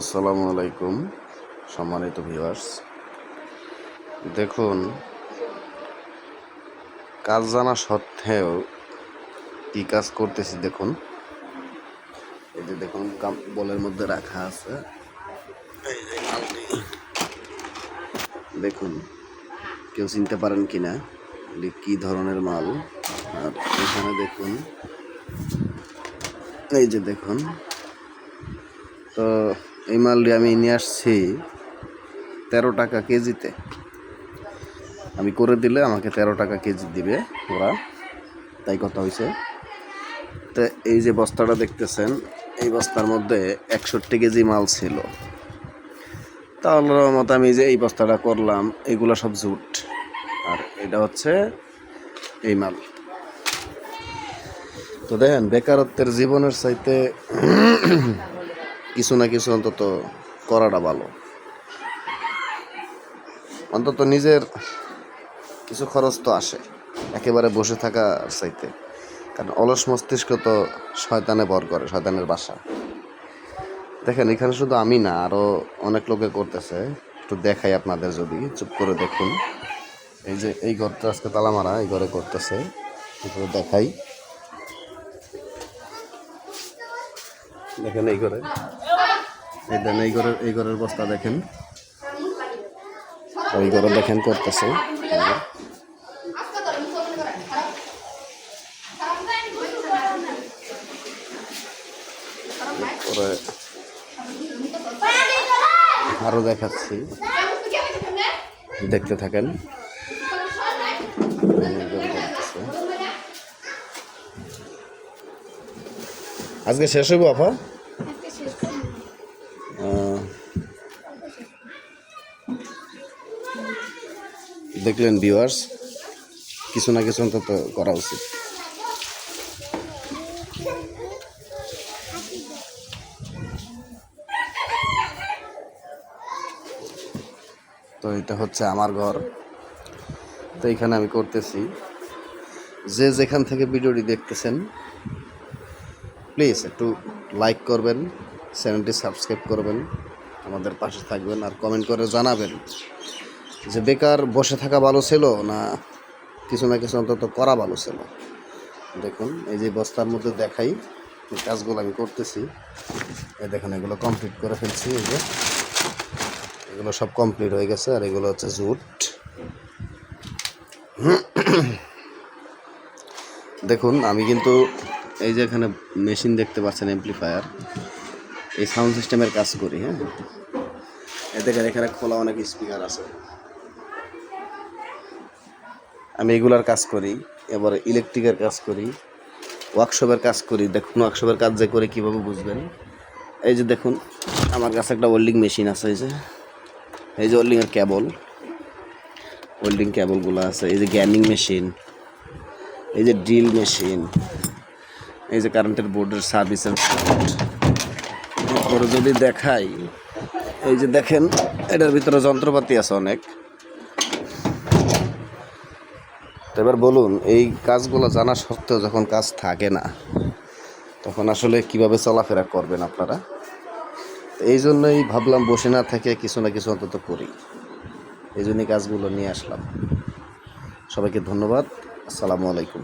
আসসালামু আলাইকুম, সম্মানিত ভিউয়ার্স দেখুন, কাজ জানা সত্ত্বেও কি কাজ করতেছি দেখুন। এই যে দেখুন বলের মধ্যে রাখা আছে। দেখুন, কেউ চিনতে পারেন কিনা এটি কি ধরনের মাল। আর এখানে দেখুন, এই যে দেখুন, তো এই মালটি আমি নিয়ে আসছি তেরো টাকা কেজিতে। আমি করে দিলে আমাকে তেরো টাকা কেজি দিবে ওরা। তাই কথা হয়েছে তো এই যে বস্তাটা দেখতেছেন, এই বস্তার মধ্যে একষট্টি কেজি মাল ছিল। তাহলে মতো আমি যে এই বস্তাটা করলাম, এগুলো সব জুট আর এটা হচ্ছে এই মাল। তো দেখেন, বেকারত্বের জীবনের চাইতে কিছু না কিছু অন্তত করাটা ভালো। অন্তত নিজের কিছু খরচ তো আসে, একেবারে বসে থাকা চাইতে। কারণ অলস মস্তিষ্ক তো শয়তানে বর করে, শয়তানের বাসা। দেখেন, এখানে শুধু আমি না আরও অনেক লোকে করতেছে। একটু দেখাই আপনাদের যদি, চুপ করে দেখুন। এই যে, এই ঘরটা আজকে তালা মারা এই ঘরে করতেছে। একটু দেখাই। দেখেন এই ঘরে। এই দেন, এই ঘরের এই ঘরের বস্তা দেখেন। ওই ঘরে দেখেন করতেছে। পরে আরও দেখাচ্ছি। দেখতে থাকেন। আজকে শেষ হইব, আপা? দেখলেন ভিউয়ার্স কিছু না কিছু অন্তত করা উচিত। তো এটা হচ্ছে আমার ঘর। তো এখানে আমি করতেছি। যে যেখান থেকে ভিডিওটি দেখতেছেন প্লিজ একটু লাইক করবেন চ্যানেলটি সাবস্ক্রাইব করবেন, আমাদের পাশে থাকবেন আর কমেন্ট করে জানাবেন। যে বেকার বসে থাকা ভালো ছিল না কিছু না কিছু অন্তত করা ভালো ছিল। দেখুন, এই যে বস্তার মধ্যে দেখাই কাজগুলো আমি করতেছি। এই দেখুন, এগুলো কমপ্লিট করে ফেলছি, এই যে। এগুলো সব কমপ্লিট হয়ে গেছে, আর এগুলো হচ্ছে জুট। দেখুন, আমি কিন্তু এই যে এখানে মেশিন দেখতে পাচ্ছেন এমপ্লিফায়ার এই সাউন্ড সিস্টেমের কাজ করি হ্যাঁ। এ দেখেন এখানে খোলা অনেক স্পিকার আছে। আমি এগুলার কাজ করি, এবার ইলেকট্রিকের কাজ করি ওয়ার্কশপের কাজ করি, দেখুন ওয়ার্কশপের কাজ যে করে কীভাবে বুঝবেন। এই যে দেখুন, আমার কাছে একটা ওয়েল্ডিং মেশিন আছে, এই যে। এই যে ওয়েল্ডিংয়ের কেবল ওয়েল্ডিং কেবলগুলো আছে, এই যে গ্যানিং মেশিন এই যে ড্রিল মেশিন এই যে কারেন্টের বোর্ডের সার্ভিস যদি দেখাই, এই যে দেখেন, এটার ভিতরে যন্ত্রপাতি আছে অনেক। তো এবার বলুন, এই কাজগুলো জানা সত্ত্বেও যখন কাজ থাকে না, তখন আসলে কীভাবে চলাফেরা করবেন আপনারা? এই জন্যই ভাবলাম বসে না থেকে কিছু না কিছু অন্তত করি। এই জন্যই কাজগুলো নিয়ে আসলাম। সবাইকে ধন্যবাদ। আসসালামু আলাইকুম।